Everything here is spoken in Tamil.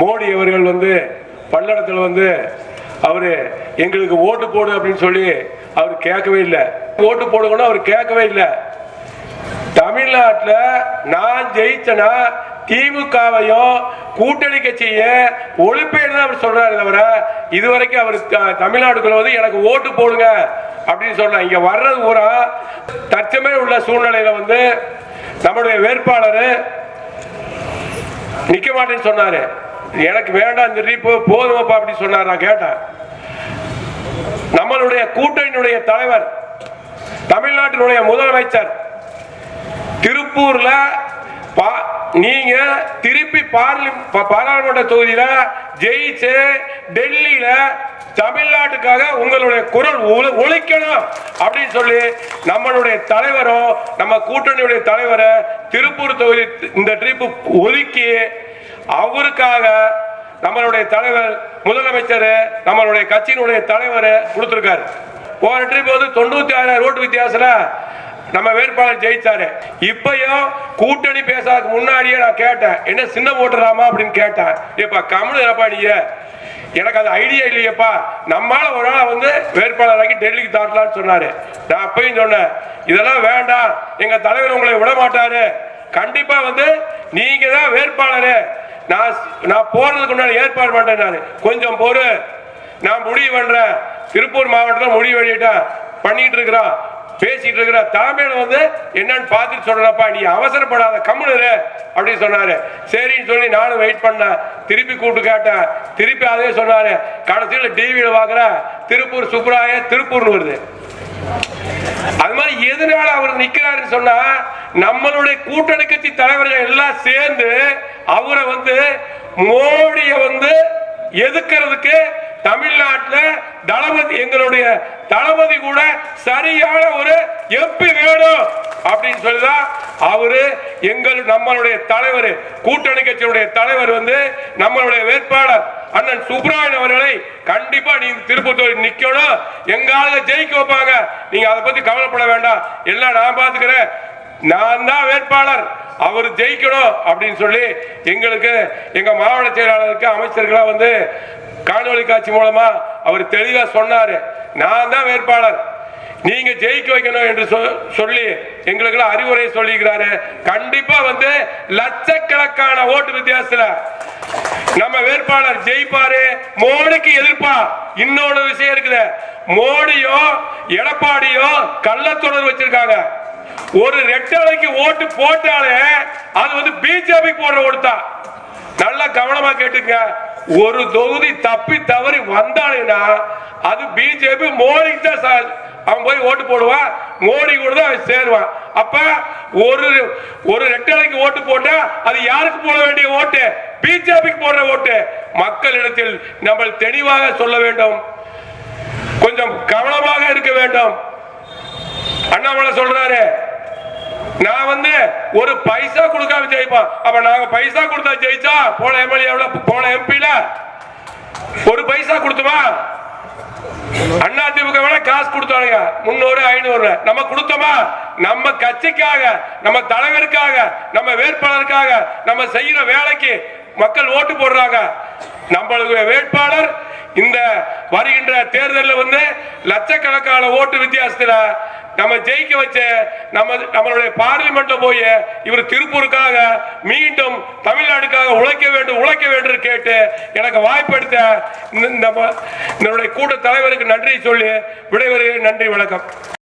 மோடி அவர்கள் வந்து பல்லடத்தில் வந்து அவர் எங்களுக்கு ஓட்டு போடு அப்படின்னு சொல்லி அவர் கேட்கவே இல்லை. ஓட்டு போடுங்கன்னா அவர் கேட்கவே இல்லை. தமிழ்நாட்டில் நான் ஜெயிச்சனா திமுகவையும் கூட்டணி கட்சியை ஒழிப்பேன்னு அவர் சொல்றாரு தவிர இதுவரைக்கும் அவர் த- தமிழ்நாட்டுக்குள்ள வந்து எனக்கு ஓட்டு போடுங்க அப்படின்னு சொல்ற இங்க வர்றது பூரா தற்சமயம் உள்ள சூழ்நிலையில வந்து நம்முடைய வேட்பாளர் நிக்க மாட்டேன்னு சொன்னாரு. எனக்கு வேண்டாம் இந்த ரீப்பு போதுமப்பா அப்படி சொன்னார். நான் கேட்டேன். நம்மளுடைய கூட்டணியினுடைய தலைவர் தமிழ்நாட்டினுடைய முதலமைச்சர் திருப்பூர்ல பா- நீங்க திருப்பி பார்லி பாராளுமன்ற தொகுதியில ஜெயிச்சு டெல்லியில தமிழ்நாட்டுக்காக உங்களுடைய குரல் ஒழிக்கணும் அப்படின்னு சொல்லி நம்மளுடைய தலைவரும் நம்ம கூட்டணியுடைய தலைவரை திருப்பூர் தொகுதி இந்த ட்ரிப்பு ஒதுக்கி அவருக்காக நம்மளுடைய தலைவர் முதலமைச்சர் நம்மளுடைய கட்சியினுடைய தலைவர் கொடுத்திருக்காரு. போன போது தொண்ணூத்தி ஆறாயிரம் ஓட்டு வித்தியாசம் நம்ம வேட்பாளர் ஜெயிச்சாரு. இப்பயும் கூட்டணி பேசாததுக்கு முன்னாடியே நான் கேட்டேன். என்ன சின்ன போட்டுறாமா அப்படின்னு கேட்டேன். இப்ப கம்முனு இருப்பா எனக்கு அது ஐடியா இல்லையப்பா. நம்மால ஒரு நாள் வந்து வேட்பாளராக்கி டெல்லிக்கு தாட்டலாம்னு சொன்னாரு. நான் அப்பயும் சொன்னேன் இதெல்லாம் வேண்டாம். எங்க தலைவர் உங்களை விட மாட்டாரு கண்டிப்பா வந்து நீங்க தான் வேட்பாளரு. நான் நான் போறதுக்கு முன்னாடி ஏற்பாடு பண்றேன் நான். கொஞ்சம் பொறு. நான் முடிவு பண்றேன். திருப்பூர் மாவட்டத்தில் முடிவு வெளியிட்டேன் பண்ணிட்டு இருக்கிறான் பேசிட்டு இருக்கிற. தலைமையில வந்து என்னன்னு பார்த்துட்டு சொல்றப்பா நீ அவசரப்படாத கம்முனு அப்படின்னு சொன்னாரு. சரின்னு சொல்லி நானும் வெயிட் பண்ணேன். திருப்பி கூப்பிட்டு கேட்டேன். திருப்பி அதே சொன்னாரு. கடைசியில் டிவியில் பார்க்குற திருப்பூர் சுப்ராய திருப்பூர்னு வருது. அது மாதிரி எதனால அவர் நிக்கிறாருன்னு சொன்னா நம்மளுடைய கூட்டணி கட்சி தலைவர்கள் எல்லாம் சேர்ந்து அவரை வந்து மோடிய வந்து எதுக்கிறதுக்கு தமிழ்நாட்டில் தளபதி எங்களுடைய தளபதி கூட சரியான ஒரு எம்பி வேணும் அப்படின்னு சொல்லிதான் அவரு எங்கள் நம்மளுடைய தலைவர் கூட்டணி கட்சியுடைய தலைவர் வந்து நம்மளுடைய வேட்பாளர் அண்ணன் சுப்ராயன் அவர்களை கண்டிப்பா நீங்க திருப்பத்தூர் நிக்கணும். எங்க ஆளுங்க ஜெயிக்க வைப்பாங்க. நீங்க அதை பத்தி கவலைப்பட வேண்டாம். எல்லாம் நான் பாத்துக்கிறேன். நான் தான் வேட்பாளர். அவர் ஜெயிக்கணும் அப்படின்னு சொல்லி எங்களுக்கு எங்க மாவட்ட செயலாளருக்கு அமைச்சர்களா வந்து காணொளி காட்சி மூலமா அவர் தெளிவா சொன்னாரு. நான் தான் வேட்பாளர். நீங்க ஜெயிக்க வைக்கணும் என்று சொ- சொல்லி எங்களுக்கு அறிவுரை சொல்லிக்கிறாரு கண்டிப்பா வந்து லட்சக்கணக்கான ஓட்டு வித்தியாசத்துல நம்ம வேட்பாளர் ஜெயிப்பாரு. மோடிக்கு எதிர்ப்பா. இன்னொரு விஷயம் இருக்குது. மோடியோ எடப்பாடியோ கள்ளத்தொடர் வச்சிருக்காங்க. ஒரு ரெட்டலைக்கு ஓட்டு போட்டாலே அது வந்து பிஜேபி போடுற ஓட்டு தான் நல்லா கவனமா கேட்டுங்க ஒரு தொகுதி தப்பி தவறி வந்தாலேனா அது பிஜேபி மோடிக்கு தான் அவன் போய் ஓட்டு போடுவான் மோடி கூட தான் அவன் சேருவான் அப்ப ஒரு ஒரு ரெட்டலைக்கு ஓட்டு போட்டா அது யாருக்கு போட வேண்டிய ஓட்டு? பிஜேபிக்கு போடுற ஓட்டு. மக்களிடத்தில் நம்ம தெளிவாக சொல்ல வேண்டும். கொஞ்சம் கவனமாக இருக்க வேண்டும். அண்ணாமலை சொல்றாரு நான் வந்து ஒரு பைசா கொடுக்காம ஜெயிப்போம் அப்ப நாங்க பைசா கொடுத்தா ஜெயிச்சா போன எம்எல்ஏ போன எம்பில ஒரு பைசா கொடுத்துமா? அண்ணா திமுக வேணா காசு கொடுத்தானுங்க. முன்னூறு ஐநூறு. நம்ம கொடுத்தோமா? நம்ம கட்சிக்காக நம்ம தலைவருக்காக நம்ம வேட்பாளருக்காக நம்ம செய்யற வேலைக்கு மக்கள் ஓட்டு போடுறாங்க. நம்மளுடைய வேட்பாளர் இந்த வருகின்ற தேர்தலில் வந்து லட்சக்கணக்கான ஓட்டு வித்தியாசத்தில் நம்ம ஜெயிக்க வச்ச நம்ம நம்மளுடைய பார்லிமெண்ட்ல போய் இவர் திருப்பூருக்காக மீண்டும் தமிழ்நாடுக்காக உழைக்க வேண்டும் உழைக்க வேண்டும் கேட்டு எனக்கு வாய்ப்பெடுத்த இந்த- இந்த என்னுடைய கூட்ட தலைவருக்கு நன்றி சொல்லி விடைவருக்கு நன்றி வணக்கம்.